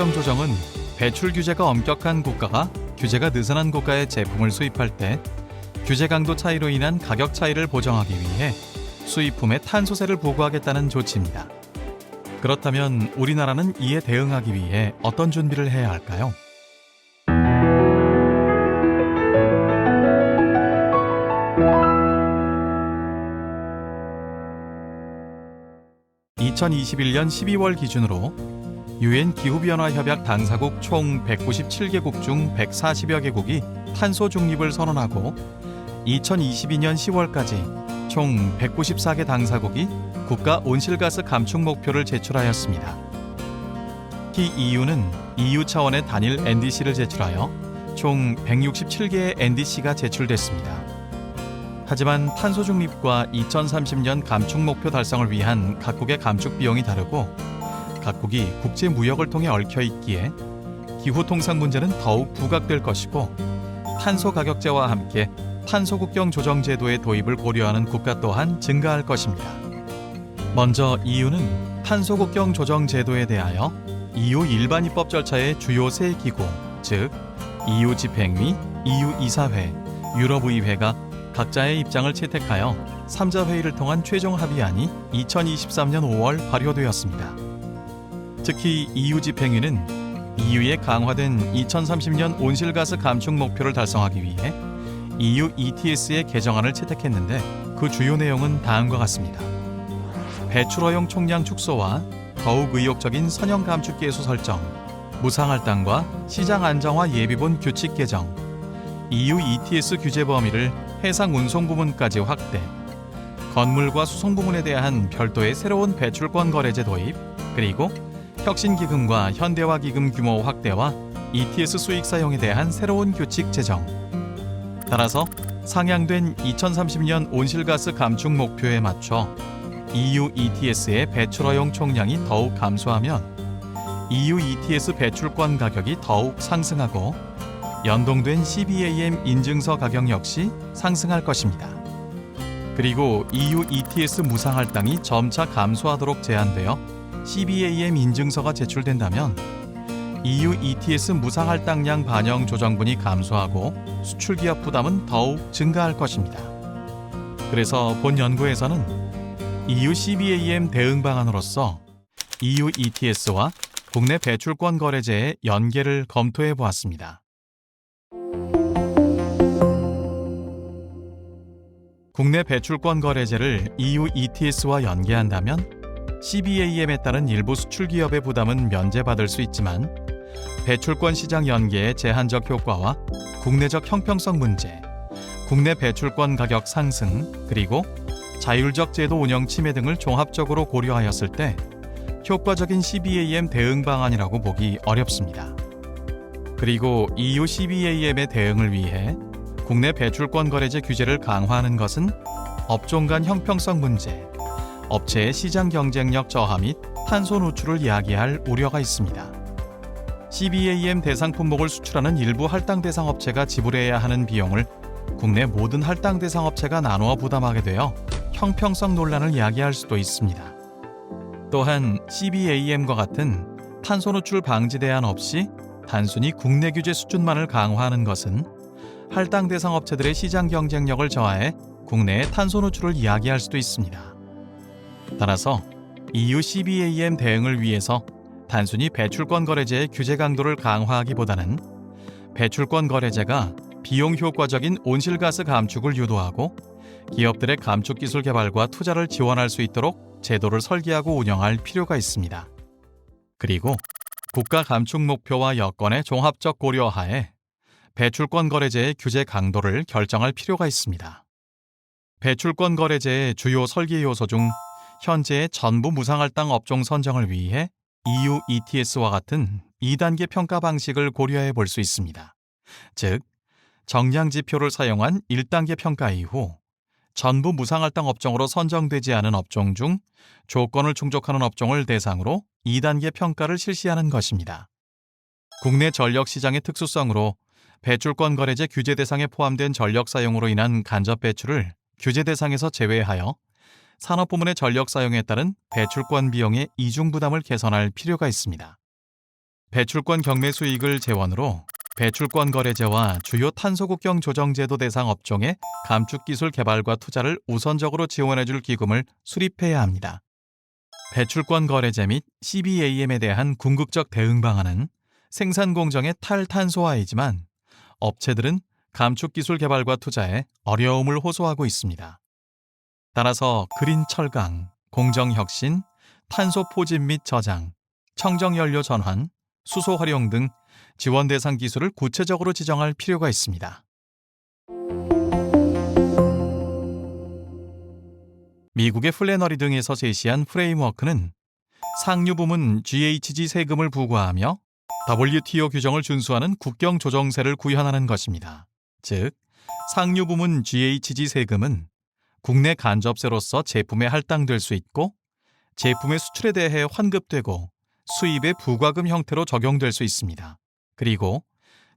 국경 조정은 배출 규제가 엄격한 국가가 규제가 느슨한 국가의 제품을 수입할 때 규제 강도 차이로 인한 가격 차이를 보정하기 위해 수입품에 탄소세를 부과하겠다는 조치입니다. 그렇다면 우리나라는 이에 대응하기 위해 어떤 준비를 해야 할까요? (2021년 12월) 기준으로 유엔 기후변화 협약 당사국 총 197개국 중 140여 개국이 탄소 중립을 선언하고 2022년 10월까지 총 194개 당사국이 국가 온실가스 감축 목표를 제출하였습니다. 이 EU는 EU 차원의 단일 NDC를 제출하여 총 167개의 NDC가 제출됐습니다. 하지만 탄소 중립과 2030년 감축 목표 달성을 위한 각국의 감축 비용이 다르고 각국이 국제 무역을 통해 얽혀 있기에 기후 통상 문제는 더욱 부각될 것이고 탄소 가격제와 함께 탄소 국경 조정 제도의 도입을 고려하는 국가 또한 증가할 것입니다. 먼저 EU는 탄소 국경 조정 제도에 대하여 EU 일반 입법 절차의 주요 세 기구, 즉 EU 집행위, EU 이사회, 유럽의회가 각자의 입장을 채택하여 3자 회의를 통한 최종 합의안이 2023년 5월 발효되었습니다. 특히 EU 집행위는 EU의 강화된 2030년 온실가스 감축 목표를 달성하기 위해 EU ETS의 개정안을 채택했는데 그 주요 내용은 다음과 같습니다. 배출 허용 총량 축소와 더욱 의욕적인 선형 감축 계수 설정, 무상 할당과 시장 안정화 예비본 규칙 개정, EU ETS 규제 범위를 해상 운송 부문까지 확대, 건물과 수송 부문에 대한 별도의 새로운 배출권 거래제 도입, 그리고 혁신기금과 현대화기금 규모 확대와 ETS 수익 사용에 대한 새로운 규칙 제정. 따라서 상향된 2030년 온실가스 감축 목표에 맞춰 EU ETS의 배출 허용 총량이 더욱 감소하면 EU ETS 배출권 가격이 더욱 상승하고 연동된 CBAM 인증서 가격 역시 상승할 것입니다. 그리고 EU ETS 무상 할당이 점차 감소하도록 제한되어 CBAM 인증서가 제출된다면 EU ETS 무상 할당량 반영 조정분이 감소하고 수출 기업 부담은 더욱 증가할 것입니다. 그래서 본 연구에서는 EU CBAM 대응 방안으로서 EU ETS와 국내 배출권 거래제의 연계를 검토해 보았습니다. 국내 배출권 거래제를 EU ETS와 연계한다면 CBAM에 따른 일부 수출 기업의 부담은 면제받을 수 있지만 배출권 시장 연계의 제한적 효과와 국내적 형평성 문제, 국내 배출권 가격 상승, 그리고 자율적 제도 운영 침해 등을 종합적으로 고려하였을 때 효과적인 CBAM 대응 방안이라고 보기 어렵습니다. 그리고 EU CBAM의 대응을 위해 국내 배출권 거래제 규제를 강화하는 것은 업종 간 형평성 문제, 업체의 시장 경쟁력 저하 및 탄소 노출을 야기할 우려가 있습니다. CBAM 대상 품목을 수출하는 일부 할당 대상 업체가 지불해야 하는 비용을 국내 모든 할당 대상 업체가 나누어 부담하게 되어 형평성 논란을 야기할 수도 있습니다. 또한 CBAM과 같은 탄소 노출 방지 대안 없이 단순히 국내 규제 수준만을 강화하는 것은 할당 대상 업체들의 시장 경쟁력을 저하해 국내의 탄소 노출을 이야기할 수도 있습니다. 따라서 EU CBAM 대응을 위해서 단순히 배출권 거래제의 규제 강도를 강화하기보다는 배출권 거래제가 비용 효과적인 온실가스 감축을 유도하고 기업들의 감축 기술 개발과 투자를 지원할 수 있도록 제도를 설계하고 운영할 필요가 있습니다. 그리고 국가 감축 목표와 여건의 종합적 고려하에 배출권 거래제의 규제 강도를 결정할 필요가 있습니다. 배출권 거래제의 주요 설계 요소 중 현재의 전부 무상할당 업종 선정을 위해 EU ETS와 같은 2단계 평가 방식을 고려해 볼 수 있습니다. 즉, 정량 지표를 사용한 1단계 평가 이후 전부 무상할당 업종으로 선정되지 않은 업종 중 조건을 충족하는 업종을 대상으로 2단계 평가를 실시하는 것입니다. 국내 전력 시장의 특수성으로 배출권 거래제 규제 대상에 포함된 전력 사용으로 인한 간접 배출을 규제 대상에서 제외하여 산업 부문의 전력 사용에 따른 배출권 비용의 이중 부담을 개선할 필요가 있습니다. 배출권 경매 수익을 재원으로 배출권 거래제와 주요 탄소국경 조정제도 대상 업종의 감축 기술 개발과 투자를 우선적으로 지원해줄 기금을 수립해야 합니다. 배출권 거래제 및 CBAM에 대한 궁극적 대응 방안은 생산 공정의 탈탄소화이지만 업체들은 감축 기술 개발과 투자에 어려움을 호소하고 있습니다. 따라서 그린 철강, 공정 혁신, 탄소 포집 및 저장, 청정 연료 전환, 수소 활용 등 지원 대상 기술을 구체적으로 지정할 필요가 있습니다. 미국의 플래너리 등에서 제시한 프레임워크는 상류 부문 GHG 세금을 부과하며 WTO 규정을 준수하는 국경 조정세를 구현하는 것입니다. 즉, 상류 부문 GHG 세금은 국내 간접세로서 제품에 할당될 수 있고 제품의 수출에 대해 환급되고 수입의 부과금 형태로 적용될 수 있습니다. 그리고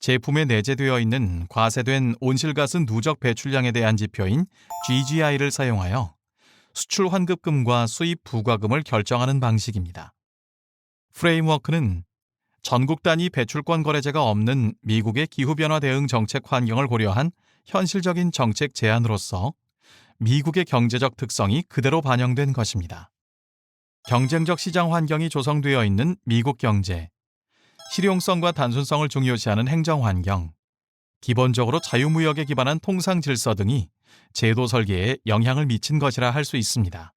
제품에 내재되어 있는 과세된 온실가스 누적 배출량에 대한 지표인 GGI를 사용하여 수출 환급금과 수입 부과금을 결정하는 방식입니다. 프레임워크는 전국 단위 배출권 거래제가 없는 미국의 기후변화 대응 정책 환경을 고려한 현실적인 정책 제안으로서 미국의 경제적 특성이 그대로 반영된 것입니다. 경쟁적 시장 환경이 조성되어 있는 미국 경제, 실용성과 단순성을 중요시하는 행정 환경, 기본적으로 자유무역에 기반한 통상 질서 등이 제도 설계에 영향을 미친 것이라 할 수 있습니다.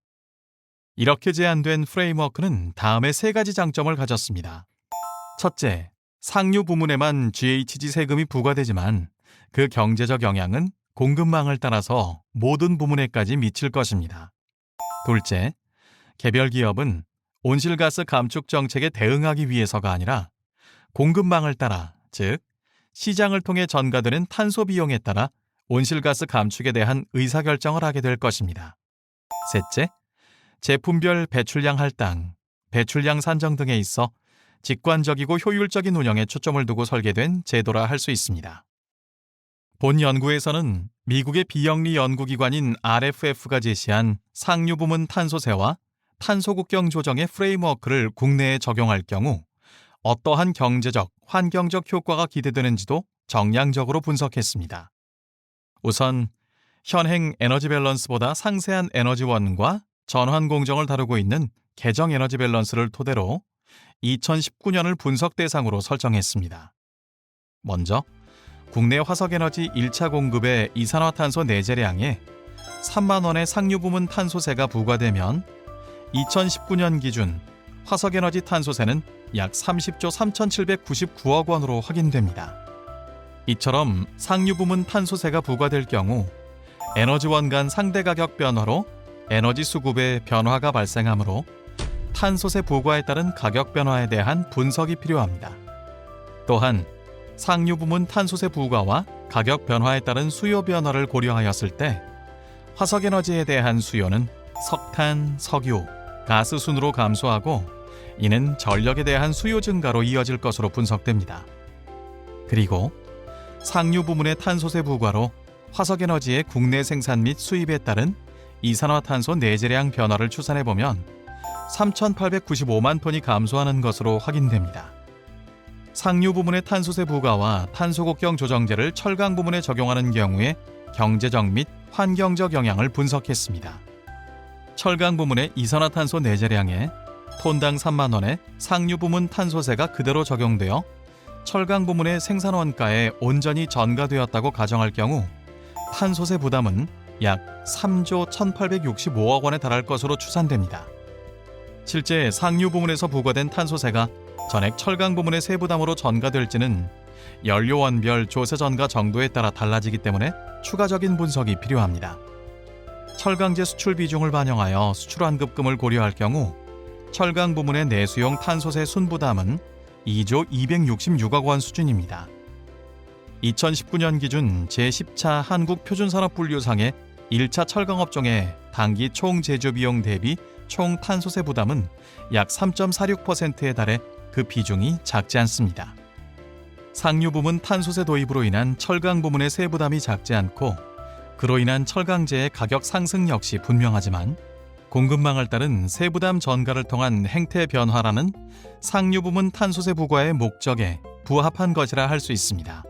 이렇게 제안된 프레임워크는 다음의 세 가지 장점을 가졌습니다. 첫째, 상류 부문에만 GHG 세금이 부과되지만 그 경제적 영향은 공급망을 따라서 모든 부문에까지 미칠 것입니다. 둘째, 개별 기업은 온실가스 감축 정책에 대응하기 위해서가 아니라 공급망을 따라, 즉, 시장을 통해 전가되는 탄소 비용에 따라 온실가스 감축에 대한 의사결정을 하게 될 것입니다. 셋째, 제품별 배출량 할당, 배출량 산정 등에 있어 직관적이고 효율적인 운영에 초점을 두고 설계된 제도라 할 수 있습니다. 본 연구에서는 미국의 비영리 연구기관인 RFF가 제시한 상류 부문 탄소세와 탄소 국경 조정의 프레임워크를 국내에 적용할 경우 어떠한 경제적, 환경적 효과가 기대되는지도 정량적으로 분석했습니다. 우선 현행 에너지 밸런스보다 상세한 에너지원과 전환 공정을 다루고 있는 개정 에너지 밸런스를 토대로 2019년을 분석 대상으로 설정했습니다. 먼저 국내 화석에너지 1차 공급의 이산화탄소 내재량에 3만 원의 상류 부문 탄소세가 부과되면 2019년 기준 화석에너지 탄소세는 약 30조 3,799억 원으로 확인됩니다. 이처럼 상류 부문 탄소세가 부과될 경우 에너지원 간 상대 가격 변화로 에너지 수급의 변화가 발생하므로 탄소세 부과에 따른 가격 변화에 대한 분석이 필요합니다. 또한 상류 부문 탄소세 부과와 가격 변화에 따른 수요 변화를 고려하였을 때 화석 에너지에 대한 수요는 석탄, 석유, 가스 순으로 감소하고 이는 전력에 대한 수요 증가로 이어질 것으로 분석됩니다. 그리고 상류 부문의 탄소세 부과로 화석 에너지의 국내 생산 및 수입에 따른 이산화탄소 내재량 변화를 추산해 보면 3,895만 톤이 감소하는 것으로 확인됩니다. 상류 부문의 탄소세 부과와 탄소국경 조정제를 철강 부문에 적용하는 경우에 경제적 및 환경적 영향을 분석했습니다. 철강 부문의 이산화탄소 내재량에 톤당 3만 원의 상류 부문 탄소세가 그대로 적용되어 철강 부문의 생산 원가에 온전히 전가되었다고 가정할 경우 탄소세 부담은 약 3조 1,865억 원에 달할 것으로 추산됩니다. 실제 상류 부문에서 부과된 탄소세가 전액 철강 부문의 세부담으로 전가될지는 연료원별 조세 전가 정도에 따라 달라지기 때문에 추가적인 분석이 필요합니다. 철강제 수출 비중을 반영하여 수출 환급금을 고려할 경우 철강 부문의 내수용 탄소세 순부담은 2조 266억 원 수준입니다. 2019년 기준 제10차 한국표준산업분류상의 1차 철강업종의 단기 총 제조 비용 대비 총 탄소세 부담은 약 3.46%에 달해 그 비중이 작지 않습니다. 상류 부문 탄소세 도입으로 인한 철강 부문의 세부담이 작지 않고 그로 인한 철강제의 가격 상승 역시 분명하지만 공급망을 따른 세부담 전가를 통한 행태 변화라는 상류 부문 탄소세 부과의 목적에 부합한 것이라 할 수 있습니다.